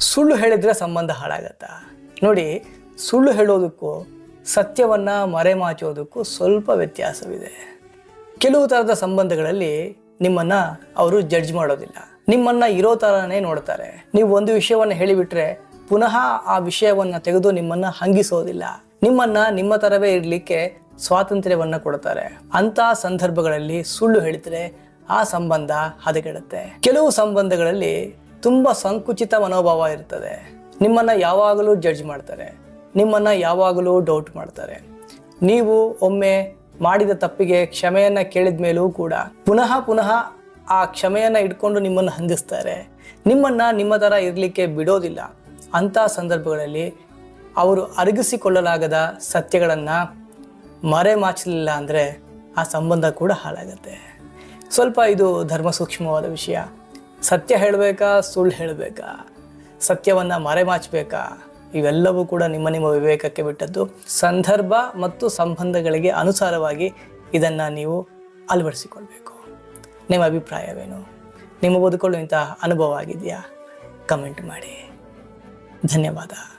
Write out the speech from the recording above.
ಸುಳ್ಳು ಹೇಳಿದ್ರೆ ಸಂಬಂಧ ಹಾಳಾಗತ್ತಾ. ನೋಡಿ, ಸುಳ್ಳು ಹೇಳೋದಕ್ಕೂ, ಸತ್ಯವನ್ನ ಮರೆಮಾಚೋದಕ್ಕೂ ಸ್ವಲ್ಪ ವ್ಯತ್ಯಾಸವಿದೆ. ಕೆಲವು ಥರದ ಸಂಬಂಧಗಳಲ್ಲಿ ನಿಮ್ಮನ್ನ ಅವರು ಜಡ್ಜ್ ಮಾಡೋದಿಲ್ಲ. ನಿಮ್ಮನ್ನ ಇರೋ ಥರನೇ ನೋಡ್ತಾರೆ. ನೀವು ಒಂದು ವಿಷಯವನ್ನು ಹೇಳಿಬಿಟ್ರೆ ಪುನಃ ಆ ವಿಷಯವನ್ನ ತೆಗೆದು ನಿಮ್ಮನ್ನ ಹಂಗಿಸೋದಿಲ್ಲ. ನಿಮ್ಮನ್ನ ನಿಮ್ಮ ಥರವೇ ಇರಲಿಕ್ಕೆ ಸ್ವಾತಂತ್ರ್ಯವನ್ನ ಕೊಡ್ತಾರೆ. ಅಂತ ಸಂದರ್ಭಗಳಲ್ಲಿ ಸುಳ್ಳು ಹೇಳಿದ್ರೆ ಆ ಸಂಬಂಧ ಹದಗೆಡುತ್ತೆ. ಕೆಲವು ಸಂಬಂಧಗಳಲ್ಲಿ ತುಂಬಾ ಸಂಕುಚಿತ ಮನೋಭಾವ ಇರ್ತದೆ. ನಿಮ್ಮನ್ನು ಯಾವಾಗಲೂ ಜಡ್ಜ್ ಮಾಡ್ತಾರೆ. ನಿಮ್ಮನ್ನು ಯಾವಾಗಲೂ ಡೌಟ್ ಮಾಡ್ತಾರೆ. ನೀವು ಒಮ್ಮೆ ಮಾಡಿದ ತಪ್ಪಿಗೆ ಕ್ಷಮೆಯನ್ನು ಕೇಳಿದ ಮೇಲೂ ಕೂಡ ಪುನಃ ಪುನಃ ಆ ಕ್ಷಮೆಯನ್ನು ಇಟ್ಕೊಂಡು ನಿಮ್ಮನ್ನು ಹಂಗಿಸ್ತಾರೆ ನಿಮ್ಮನ್ನು ನಿಮ್ಮ ಥರ ಇರಲಿಕ್ಕೆ ಬಿಡೋದಿಲ್ಲ. ಅಂಥ ಸಂದರ್ಭಗಳಲ್ಲಿ ಅವರು ಅರಗಿಸಿಕೊಳ್ಳಲಾಗದ ಸತ್ಯಗಳನ್ನು ಮರೆಮಾಚಲಿಲ್ಲ ಅಂದರೆ ಆ ಸಂಬಂಧ ಕೂಡ ಹಾಳಾಗತ್ತೆ. ಸ್ವಲ್ಪ ಇದು ಧರ್ಮ ಸೂಕ್ಷ್ಮವಾದ ವಿಷಯ. ಸತ್ಯ ಹೇಳಬೇಕಾ, ಸುಳ್ಳು ಹೇಳಬೇಕಾ? ಸತ್ಯವನ್ನು ಮರೆಮಾಚಬೇಕಾ? ಇವೆಲ್ಲವೂ ಕೂಡ ನಿಮ್ಮ ನಿಮ್ಮ ವಿವೇಕಕ್ಕೆ ಬಿಟ್ಟದ್ದು. ಸಂದರ್ಭ ಮತ್ತು ಸಂಬಂಧಗಳಿಗೆ ಅನುಸಾರವಾಗಿ ಇದನ್ನು ನೀವು ಅಳವಡಿಸಿಕೊಳ್ಬೇಕು. ನಿಮ್ಮ ಅಭಿಪ್ರಾಯವೇನು? ನಿಮ್ಮ ಬದುಕೊಳ್ಳುವಂತಹ ಅನುಭವ ಆಗಿದೆಯಾ? ಕಮೆಂಟ್ ಮಾಡಿ. ಧನ್ಯವಾದ.